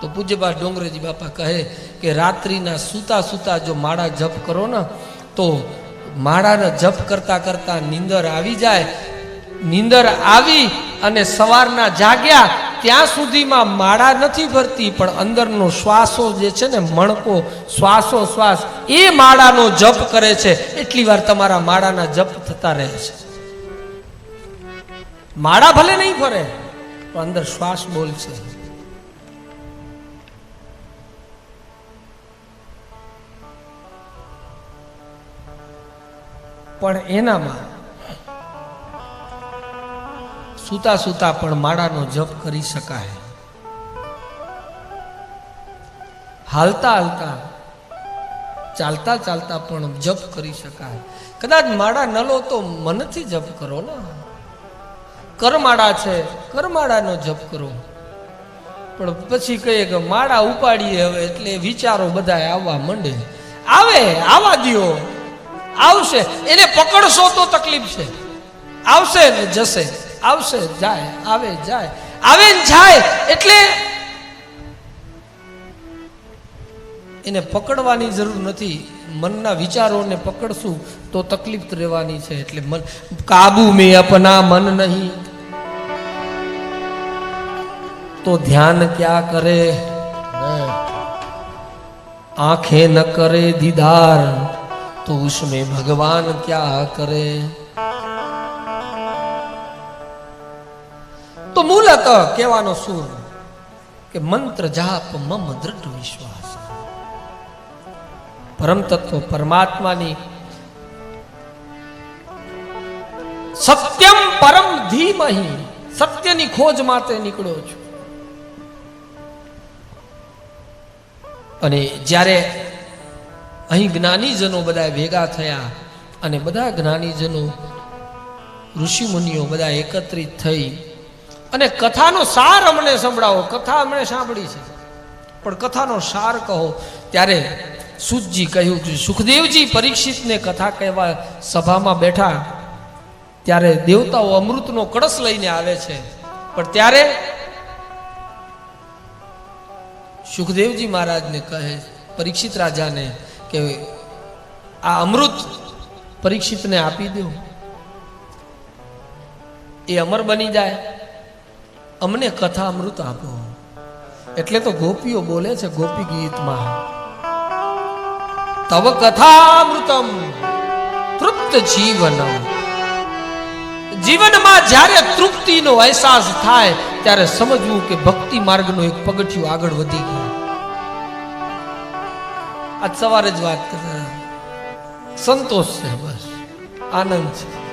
તો પૂજ્યબા ડોંગરેજી બાપા કહે કે રાત્રિના સૂતા સૂતા જો માળા જપ કરો ને, તો માળાને જપ કરતા કરતા નીંદર આવી જાય. નીંદર આવી અને સવારના જાગ્યા, ત્યાં સુધીમાં માળા નથી ભરતી, પણ અંદરનો શ્વાસો જે છે ને, મણકો, શ્વાસો, શ્વાસ, એ માળાનો જપ કરે છે. એટલી વાર તમારા માળાના જપ થતા રહે છે. માળા ભલે નહીં ફરે પણ અંદર શ્વાસ બોલશે. પણ એનામાં સૂતા સૂતા પણ માળાનો જપ કરી શકાય. હાલતા હાલતા, ચાલતા ચાલતા પણ જપ કરી શકાય. કદાચ માળા ન લો તો મનથી જપ કરો ને. કરમાળા છે, કરમાળાનો જપ કરો. પણ પછી કહીએ કે માળા ઉપાડીએ હવે એટલે વિચારો બધા આવવા માંડે. આવે આવા દ્યો. આવશે. એને પકડશો તો તકલીફ છે. આવશે ને જશે, આવશે, જાય, આવે જાય. આવે ને જાય એટલે એને પકડવાની જરૂર નથી. મનના વિચારોને પકડશું તો તકલીફ રહેવાની છે. એટલે મન, કાબુ મેં અપના મન નહીં. તો ધ્યાન ક્યાં કરે? આંખે ન કરે દીદાર. तो उसमें भगवान क्या करे તો મૂલત કહેવાનો સુર કે મંત્ર જાપ મમ દૃઢ વિશ્વાસ પરમ તત્વ પરમાત્માની સત્યમ પરમ ધીમહી સત્યની ખોજ માટે નીકળ્યો છું અને જ્યારે અહીં જ્ઞાનીજનો બધા ભેગા થયા અને બધા જ્ઞાનીજનો ઋષિમુનિઓ બધા એકત્રિત થઈ અને કથાનો સાર અમને સંભળાવો. કથા અમને સાંભળી છે. પણ કથાનો સાર કહો. ત્યારે સુજી કહ્યું કે સુખદેવજી પરીક્ષિતને કથા કહેવા સભામાં બેઠા. ત્યારે દેવતાઓ અમૃતનો કળશ લઈને આવે છે. પણ ત્યારે સુખદેવજી મહારાજને કહે, પરીક્ષિત રાજાને કે આ અમૃત પરીક્ષિતને આપી દો એ અમર બની જાય. અમને કથા અમૃત આપો. એટલે તો ગોપીઓ બોલે છે ગોપી ગીતમાં તવ કથામૃતમ તૃપ્ત જીવનમ. જીવનમાં જ્યારે તૃપ્તિનો અહેસાસ થાય, ત્યારે સમજવું કે ભક્તિ માર્ગનો એક પગથિયું આગળ વધી ગયું. આજ સવારે જ વાત કરતા સંતોષ છે બસ. આનંદ છે.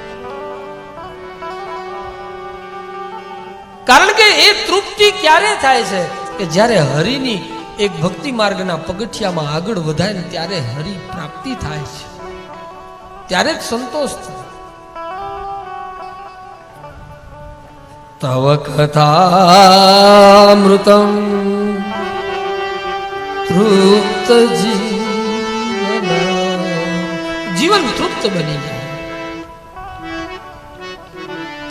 કારણ કે એ તૃપ્તિ ક્યારે થાય છે કે જ્યારે હરિની એક ભક્તિ માર્ગના પગથિયામાં આગળ વધાય ને ત્યારે હરિ પ્રાપ્તિ થાય છે. ત્યારે જ સંતોષ થાય. તવ કથામૃતમ તૃપ્ત જીવન જીવન તૃપ્ત બની જાય.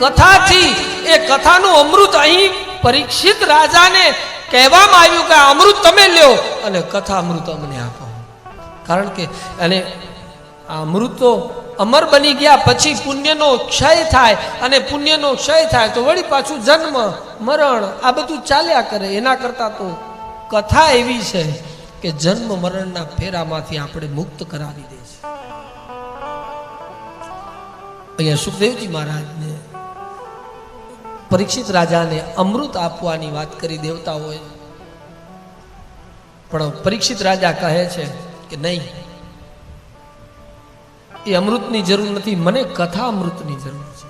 કથાથી એ કથાનું અમૃત અહીં પરીક્ષિત રાજાને કહેવામાં આવ્યું કે અમૃત તમે લ્યો અને કથા અમૃત અમને આપો. કારણ કે અને આ અમૃત તો અમર બની ગયા પછી પુણ્યનો ક્ષય થાય અને પુણ્યનો ક્ષય થાય તો વળી પાછું જન્મ, મરણ આ બધું ચાલ્યા કરે. એના કરતાં તો કથા એવી છે કે જન્મ, મરણના ફેરામાંથી આપણે મુક્ત કરાવી દે. અહીંયા સુખદેવજી મહારાજને પરીક્ષિત રાજાને અમૃત આપવાની વાત કરી દેવતાઓએ પણ પરીક્ષિત રાજા કહે છે કે નહીં, એ અમૃતની જરૂર નથી, મને કથા અમૃતની જરૂર છે.